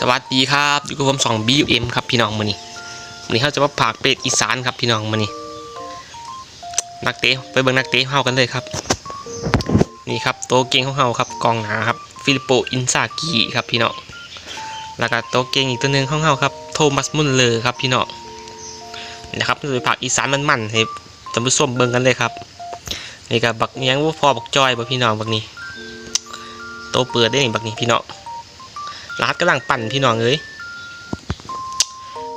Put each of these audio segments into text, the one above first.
สวัสดีครับอยู่กับผมสอง BUM ครับพี่น้องมือนี้มื้อนี้เขาจะมาผากเป็ดอีสานครับพี่น้องมือนี้นักเตะไปเบิ่งนักเตะเฮากันเลยครับ นี่ครับโตเก่งของเฮาครับกองหนาครับฟิลิปโปอินซากิครับพี่น้องแล้วก็โตเก่งอีกตัวหนึ่งของเฮาครับโทมัสมุนเลอร์ครับพี่น้องนะครับเราไปผากอีสานมันๆให้ท่านผู้ชมเบิ่งกันเลยครับนี่ก็บักเนียงว่าพอบักจอยบ่พี่น้องบักนี้โตเปิดได้นี่บักนี้พี่น้อง ร้านกำลังปั่นพี่น้องเอ้ย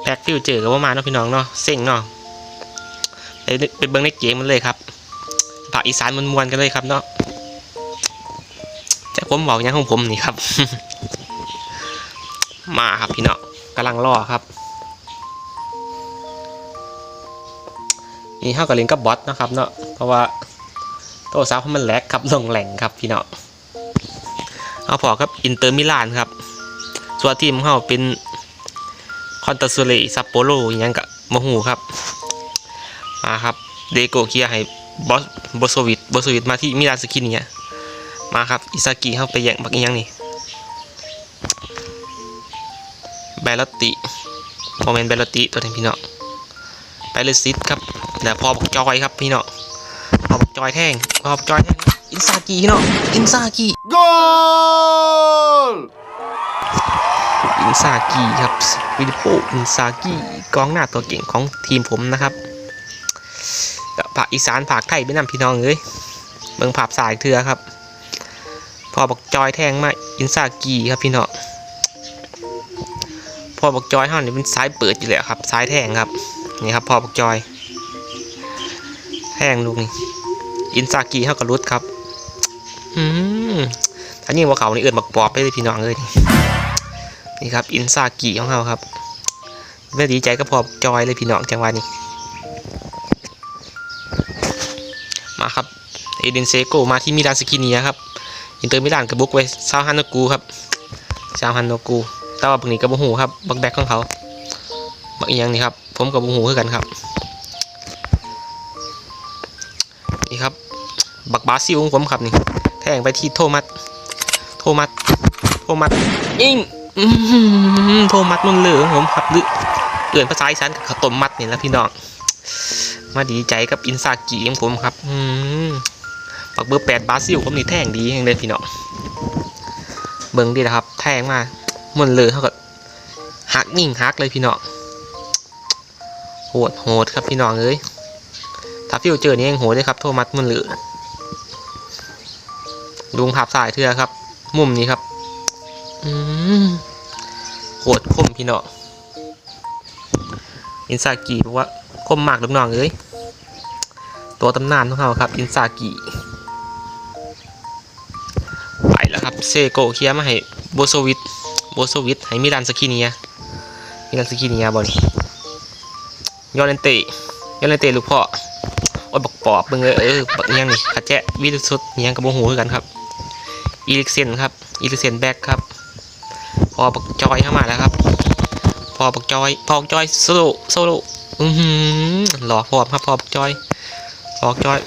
แพ็กฟิวเจอกับว่ามาเนาะพี่น้องเนาะเซ็งเนาะไปเบิ้งในเกมมันเลยครับภาคอีสานมันมวนๆกันเลยครับเนาะจะผมบอกยังของผมนี่ครับ มาครับพี่น้องกำลังรอครับนี่เข้ากับเล่นกับบอทนะครับเนาะเพราะว่าโตัวซับมันแลกครับลงแหล่งครับพี่น้องเอาพอครับอินเตอร์มิลานครับ ส่วทีมเขาเป็นคอนตาซูเรซัปโปโรอหยังกะมหูครับมาครับเดโกเคลียให้บอสบอสวิตบอสวิตมาที่มิลานสกินเนี่ยมาครับอิซากิเข้าไปแย่งบักอีหยังนี่แบลลติโมเมนต์แบลลติตัวนี้พี่เน้องไปเลยซิดครับแต่พอบักจอยครับพี่เน้องพอบักจอยแท่งพอบักจอยแท่งอินซากิพี่น้องอินซากิ g o a อินซากิครับวิลิโปอินซากิกองหน้าตัวเก่งของทีมผมนะครับกับภาคอีสานภาคไทยเป็นนำพี่น้องเลยเบิ่งภาพสายเถือครับ พอบอกจอยแทงมาอินซากิครับพี่น้องพอบอกจอยเท่านี้เป็นซ้ายเปิดอยู่แล้วครับซ้ายแทงครับนี่ครับพอบอกจอย แทงลูกนี่อินซากิเท่ากับรุดครับอืมถ้ายิงว่าเขานี่เอินบักปอบไปเลยพี่น้องเลยนี่ นี่ครับอินซากิของเราครับเมื่อดีใจก็พอจอยเลยพี่น้องจังหวะนี้ มาครับเอเดนเซโกมาที่มิลานสกินีครับอินเตอร์มิลานกับบุกไว้ซาวฮันโนกูครับซาวฮันโนกูแต่ว่าบักนี้กับบุหูครับบักแบกของเขาบักอียังนี่ครับ ผมกับบุหูคือกันครับนี่ครับบักบาซิลของผมครับนี่แทงไปที่โทมัสโทมัสโทมัสยิง อืมโทมัสมันเหลืองผมครับหรือเอื่อนภาษาอีสานกับขาวต้มมัดนี่แหละพี่น้อง มาดีใจกับอินซากิของผมครับ อืมปักเบอร์แปดบาซิลผมนี่แท่งดีอย่างเลยพี่น้อง เบิ่งดีนะครับ แท่งมามันเหลือเท่ากับหักยิ่งหักเลยพี่น้อง โหดโหดครับพี่น้องเอ้ยถ้าฟิวเจอนี่ยังโหดเลยครับ โทมัสมันเหลือลุงภาพสายเทือครับ มุมนี้ครับ อืม โหดคมพี่น้องอินซากิบอกว่าคมมากลูกน้องเอ้ยตัวตำนานของเขาครับ อินซากิไปแล้วครับเซโกเคียมาให้โบโซวิตโบโซวิตให้มิลานสกิเนียมิลานสกิเนียบอลยอเลนเตยอร์เลนเตลูกพ่อโอ้ยบักปอบเบิ่งเลยเออบักเนียงนี่ขัดแจ๊วิลสุดเนียงกับโมหคือกันครับอีลิกเซนครับอีลิกเซนแบ็กครับ พอปักจอยเข้ามาแล้วครับ พอปักจอยพอปักจอยโซโลโซโลอือหือหล่อพอครับพอปักจอยพอปักจอย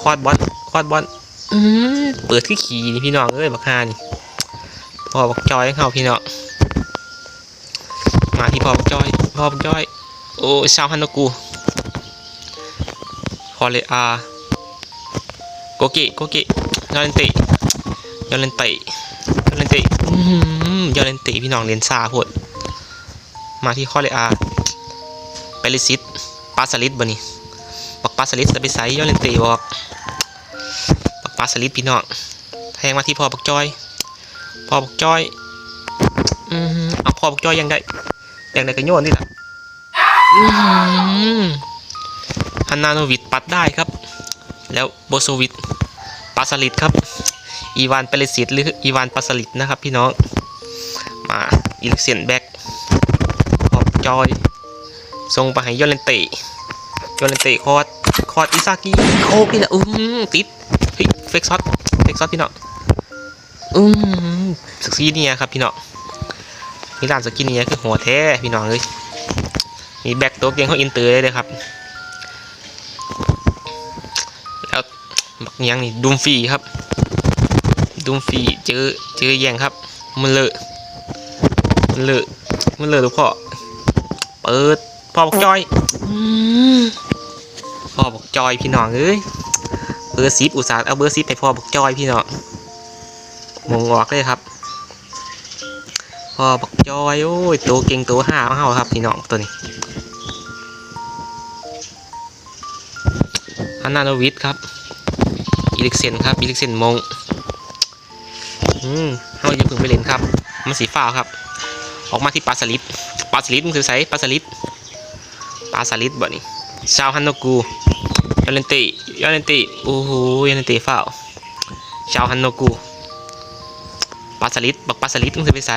ควาดบอลควาดบอลอือเปิดที่ขี่นี่พี่น้องเอ้ยบักฮานี่พอปักจอยเข้าพี่น้องมาที่พอปักจอยพอปักจอยโอ้ชาวฮันโนกูคอเลอาโกกะโกกะยอเลนเตยอเลนเตยอเลนเตอื้อหือ ยอเลนเตพี่น้องเรียนซาพดมาที่คอเลอาไปลิซิตปาสลิดบ่นี่บักปาสลิดจะไปใส่ยอเลนเตบอกบักปาสลิดพี่น้องแทงมาที่พอบักจอยพอบักจอยอือหือเอาพอบักจอยยังได้ยังได้ก็โยนนี่แหละอื้อหือฮันนาโนวิดปัดได้ครับ แล้วโบโซวิดปาสลิดครับอีวานเปเรซิตหรืออีวานปาสลิดนะครับพี่น้อง มาอิลิกเซียนแบ็กขอบจอยส่งไปให้ยอเลนเตยอเลนเตคอร์ดคอร์ดอิซากิโคพี่ละอื้อหือติดเฮ้ยเฟกซอตเฟกซอตพี่เน้องอืมสกีเนียครับพี่เน้องมีร้านสกีเนียคือหัวแท้พี่น้องเลยมีแบ็กตัวเก่งของอินเตอร์เลยนะครับแล้วบักยังนี่ดุมฟีครับดุมฟีเจอเจอแย่งครับมันเลอะ มันเลอะมันเลอะลูกพ่อเปิดพ่อบอกจอยอืมพ่อบอกจอยพี่น้องเอ้ยเบอร์ซิปอุตส่าห์เอาเบอร์ซิปไปพ่อบอกจอยพี่น้องมงออกเลยครับพ่อบอกจอยโอ้ยตัวเก่งตัวห้าของเฮาครับพี่น้องตัวนี้ฮันนาโนวิทครับอีลิกเซนครับอีลิกเซนมงอืมเฮาจะพึ่งไปเล่นครับมันสีฟ้าวครับ ออกมาที่ปลาสลิดปลาสลิดมันคือไสปลาสลิดปลาสลิดบ่นี่ชาวฮันโนกูยาเลนติยาเลนติโอ้โหยาเลนติฟ้าวชาวฮันโนกูปลาสลิดบักปลาสลิดมันคือไปไส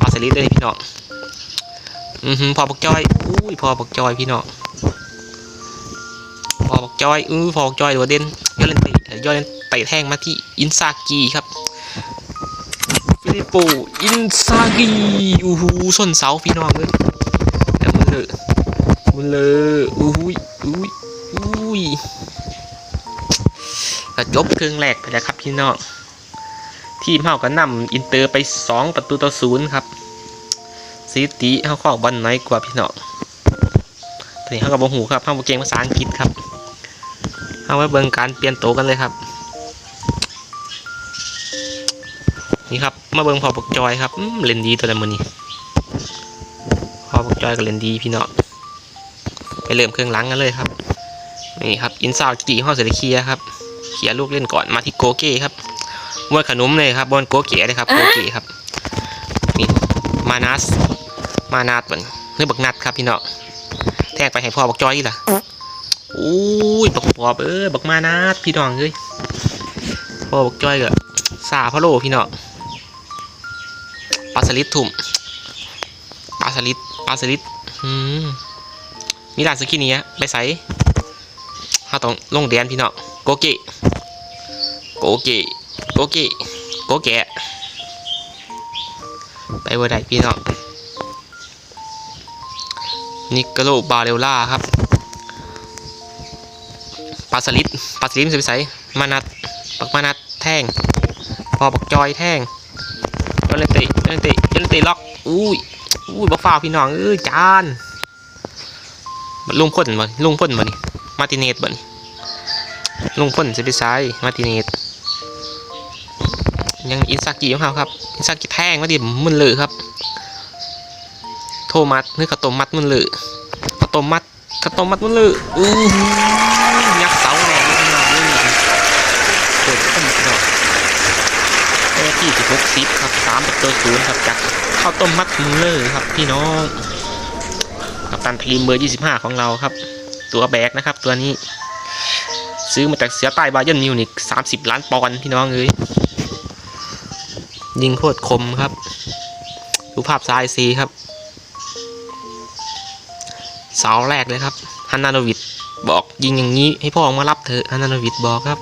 ปลาสลิดเลยพี่น้องอือหือพอบักจอยอุ้ยพอบักจอยพี่น้องพอบักจอยอื้อพอบักจอยหัวเด่นยาเลนติยาเลนติแทงมาที่อินซากิครับ โปอินซากิอู้หูส้นเสาพี่น้องเลยแล้วมันเลยมันเลยอู้หูยอู้ยอู้ยก็จบครึ่งแรกไปแล้วครับพี่น้องทีมเฮาก็นำอินเตอร์ไป 2 ประตูต่อศูนย์ครับซีตีเฮาข้อบอลน้อยกว่าพี่น้องตอนนี้เฮากับโมหูครับเฮาเก่งภาษาอังกฤษครับเฮาไว้เบิ่งการเปลี่ยนโตวกันเลยครับ นี่ครับ มาเบิ่งพอปกจอยครับเล่นดีตัวละมือนี้พอปกจอยก็เล่นดีพี่เนาะไปเริ่มเครื่องล้างกันเลยครับ นี่ครับ อินซาวจีห้องเสร็จเคลียครับเคียร์ลูกเล่นก่อนมาที่โกเก้ครับมวยขนมเลยครับบอลโกเก้เลยครับโกเก้ครับ นี่มานัสมานาดมันเรื่องบักนัดครับพี่เนาะแทงไปให้พ่อบักจอยอีกล่ะโอ้ยบักปอบเอ้ยบักมานาดพี่น้องเอ้ยพ่อบักจอยก็ซาพะโลพี่เนาะ ปลาสลิดทุ่มปลาสลิดปลาสลิดอืมมีร้านสกินนี้ไปใส่เขาต้องลงแดนพี่น้องโกเกะโกเกะโกเกะโกแกะไปวอร์ไดพี่น้องนิกโลบาเรลล่าครับปลาสลิดปลาสลิดมันจะไปใส่มานัดปักมานัดแท่งพอปักจอยแท่งยันเลนติ ยันเลนติยันเลนติล็อกอุ้ยอุ้ยบักฟ้าวพี่น้องเอ้ยจานมันลุงพ่นบ่ลุงพ่นบ่นี่มาติเนตบ่นี่ลุงพ่นสิไปซ้ายมาติเนตยังอินซากิของเขาครับอินซากิแทงมาดิมึนเลยครับ โทมัสนึกข้าวต้มมัดมึนเลยข้าวต้มมัดข้าวต้มมัดมึนเลยอู้ 60ครับ3ประตูศูนย์ครับจากข้าวต้มมัดมูเลอร์ครับพี่น้องกับตันพีมเบอร์ 25 ของเราครับ ตัวแบกนะครับตัวนี้ ซื้อมาจากเสียใต้บาเยนมิวนิก30 ล้านปอนด์พี่น้องเลยยิงโคตรคมครับ ดูภาพซ้ายซีครับ เสาแรกเลยครับฮันนาโนวิดบอกยิงอย่างนี้ให้พ่อออกมารับเถอะฮันนาโนวิดบอกครับ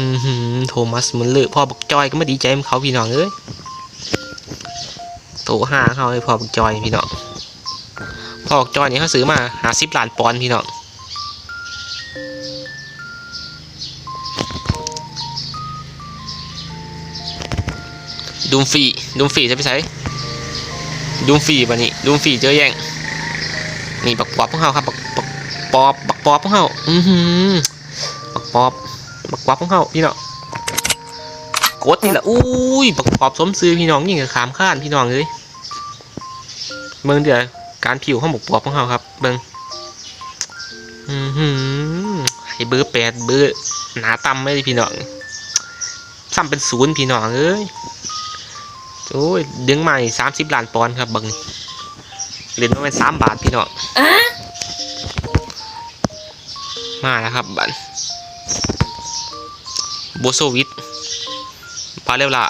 อือหือโทมัสมันเลือพ่อบักจอยก็ไม่ดีใจมันเขาพี่น้องเอ้ยโตห้าเขาเลยพ่อบักจอยพี่น้องพ่อบักจอยนี่เขาซื้อมาหาสิบล้านปอนด์พี่น้องดูมฟีดูมฟีจะไปใช้ดูมฟรีป่ะนี่ดูมฟีเจอแย่งนี่บักปอบพวกเขาครับบักบักปอบบักปอบพวกเขาอือหือบักปอบ บักปอบของเขาพี่น้องกดนี่แหละอุ้ยบักปอบสมซื้อพี่น้องยิ่งกับขามข้านพี่น้องเลยเบิ่งเดี๋ยวการผิวของบักปอบของเขาครับ เบิ่งอือหือให้เบอร์แปดเบอร์หนาต่ำไม่ได้พี่น้องซ้ำเป็นศูนย์พี่น้องเอ้ยโอ้ยดึงใหม่สามสิบล้านปอนด์ครับเบิ่งนี่เหรียญประมาณสามบาทพี่น้องมาแล้วครับบัตร โบโซวิทปาเลวล่า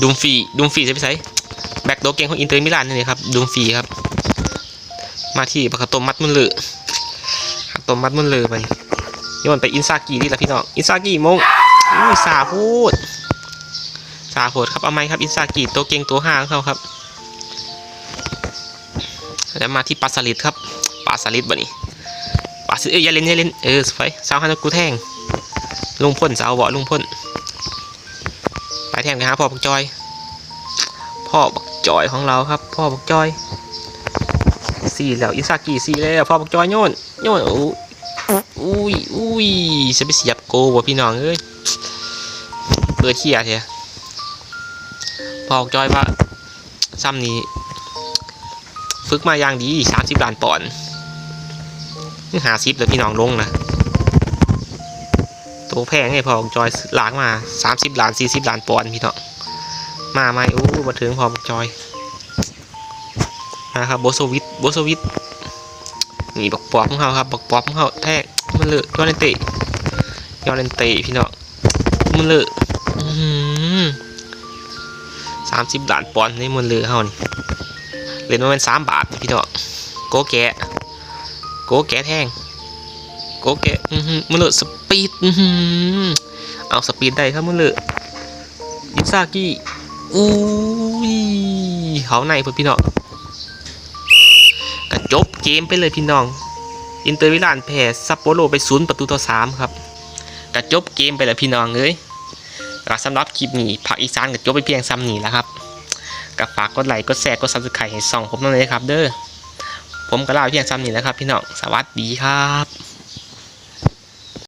ดูมฟีดูมฟีจะไปใส่แบ็กโดเกงของอินเตอร์มิลานนี่ครับดูมฟีครับ มาที่ปากกาตมมัดมุนเลยหักตมมัดมุนเลยไปโยนไปอินซากินี่แหละพี่น้องอินซากิมงอุ้ยสาพูดสาโหดครับเอาไหมครับอินซากิตัวเก่งตัวห้าของเขาครับแล้วมาที่ปาสลิดครับปาสลิดบ่นี่ปาสลิดเอ้ยอย่าเล่นอย่าเล่นเออสวยสาวฮันกูแทง ลุงพ่นสาวบ่ลุงพ่นไปแทงไปหาพ่อบักจอย พ่อบักจอยของเราครับ พ่อบักจอยสี่แล้วอิซากิสี่แล้วพ่อบักจอยโยนโยนอู้อุ้ยอุ้ยจะไปเสียบโกวะพี่น้องเอ้ยเปิดเขี้ยเถอะพ่อบักจอยว่าซ้ำนี้ฝึกมาอย่างดีสามสิบล้านปอนด์หาซิปแล้วพี่น้องลงนะ ตัวแพงไงพอของจอยล้างมาสามสิบล้านสี่สิบล้านปอนด์พี่เน้องมาไหมอู้มาถึงพอของจอยนะครับโบโซวิตโบโซวิตนี่บักปอบของเขาครับบักปอบของเขาแทกมันเลอะยอดเลนเตะยอดเลนเตพี่เน้องมันเลอะสามสิบล้านปอนด์ในมันเลอะเขานี่เหรียญมันเป็นสามบาทพี่เน้องโกแกะโกแกะแท่งโกแกะมันเลยสปี อือหือเอาสปีดได้ครับมันเลยอิซากิอุ้ยเขาในพุ่นพี่น้องกระจบเกมไปเลยพี่น้อง อินเตอร์มิลานแพ้ซัปโปโรไปศูนย์ประตูต่อสามครับกระจบเกมไปเลยพี่น้องเลยแล้วสำหรับคลิปนี้ผักอีสานกระจบไปเพียงซ้ำนี้แล้วครับกับฝากกดไลค์กดแชร์กดซับสไครต์ให้ส่องผมนั่นเลยครับ เด้อผมก็ลาไปเพียงซ้ำนี้แล้วครับ พี่น้องสวัสดีครับ